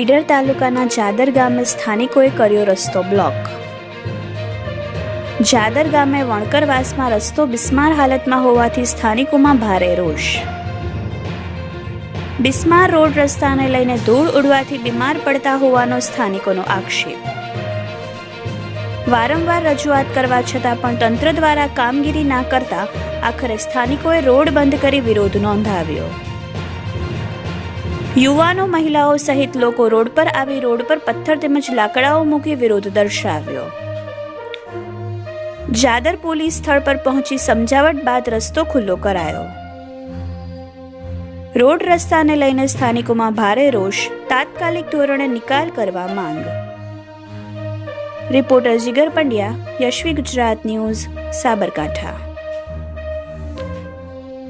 ઈડર તાલુકાના જાદર ગામે સ્થાનિકોએ કર્યો રસ્તો બ્લોક. જાદર ગામે વણકરવાસમાં રસ્તો બિસ્માર હાલતમાં હોવાથી સ્થાનિકોમાં ભારે રોષ. બિસ્માર રોડ રસ્તાને લઈને ધૂળ ઉડવાથી બીમાર પડતા હોવાનો સ્થાનિકોનો આક્ષેપ. વારંવાર રજૂઆત કરવા છતાં પણ તંત્ર દ્વારા કામગીરી ના કરતા આખરે સ્થાનિકોએ રોડ બંધ કરી વિરોધ નોંધાવ્યો. યુવાનો, મહિલાઓ સહિત લોકો રોડ પર આવી રોડ પર પથ્થર તેમજ લાકડાઓ મૂકી વિરોધ દર્શાવ્યો. જાદર પોલીસ સ્થળ પર પહોંચી સમજાવટ બાદ રસ્તો ખુલ્લો કરાયો. રોડ રસ્તાને લઈને સ્થાનિકોમાં ભારે રોષ, તાત્કાલિક ધોરણે નિકાલ કરવા માંગ. Reporter Jigar Pandya Yashvi Gujarat news Sabarkantha.